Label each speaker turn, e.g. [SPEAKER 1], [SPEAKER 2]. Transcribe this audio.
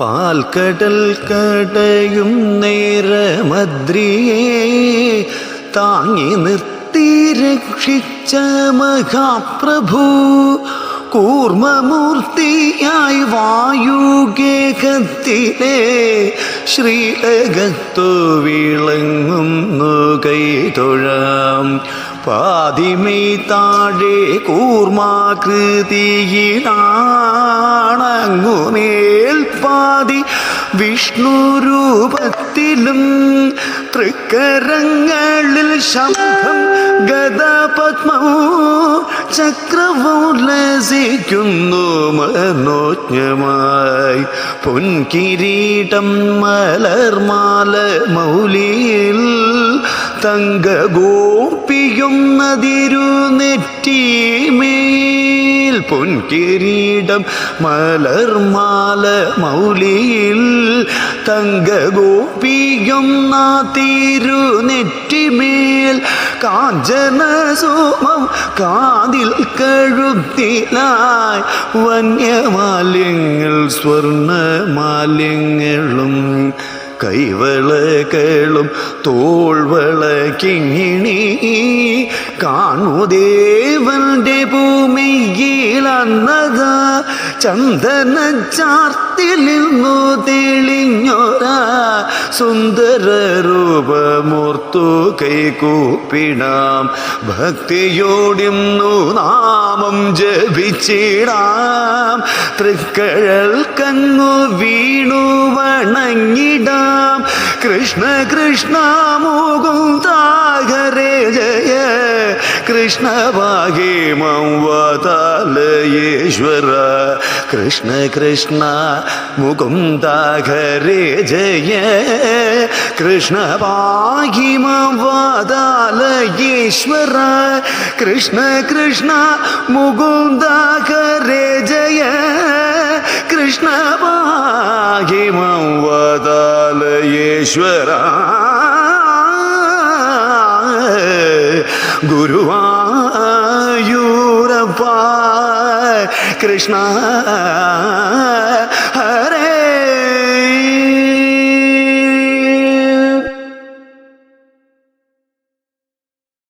[SPEAKER 1] പാൽക്കടൽ കടയും നേരമദ്രിയെ താങ്ങി നിർത്തി രക്ഷിച്ച മഹാപ്രഭു കൂർമ്മമൂർത്തിയായി വായുഗേഹത്തിലെ ശ്രീലകത്തു വിളങ്ങുന്നു കൈതൊഴാം. പാതിമേ താഴെ കൂർമാകൃതിയിലാണങ്ങുമേൽ പാതി വിഷ്ണു രൂപത്തിലും തൃക്കരങ്ങളിൽ ശംഖം ഗതാപത്മവും ചക്രവും ലസിക്കുന്നു മനോജ്ഞമായി. പൊൻകിരീടം മലർമാല മൗലിയിൽ തങ്കഗോപിയും നദിരുനെറ്റിമേൽ പൊൻകിരീടം മലർമാല മൗലിയിൽ തങ്കഗോപിയും തിരുനെറ്റിമേൽ കാഞ്ചന സോമം കാതിൽ കഴുത്തിലായി വന്യമാല്യങ്ങൾ സ്വർണമാല്യങ്ങളും കൈവളകളും തോൾവള കിങ്ങിണി കാണുദേവന്റെ ഭൂമിയിലന്നത ചന്ദന ചാർത്തിൽ നിന്നു തെളിഞ്ഞൊരാ സുന്ദര രൂപമൂർത്തു കൈകൂപ്പിടാം. ഭക്തിയോടിന്നു നാമം ജപിച്ചിടാം. തൃക്കഴൽ കങ്ങു വീണു വണങ്ങിടാം. കൃഷ്ണ കൃഷ്ണ മുകുന്ദാഗരേ ജയ. കൃഷ്ണ ഭാഗേ മംവതാലയേശ്വര കൃഷ്ണ കൃഷ്ണ മുകുന്ദാഗരേ ജയ. കൃഷ്ണ ഭാഗി മംവതാലയേശ്വര കൃഷ്ണ കൃഷ്ണ മുകുന്ദാഗരേ ജയ. ಈಶ್ವರ ಗುರುವಾಯೂರಪ್ಪ ಕೃಷ್ಣ ಹರೇ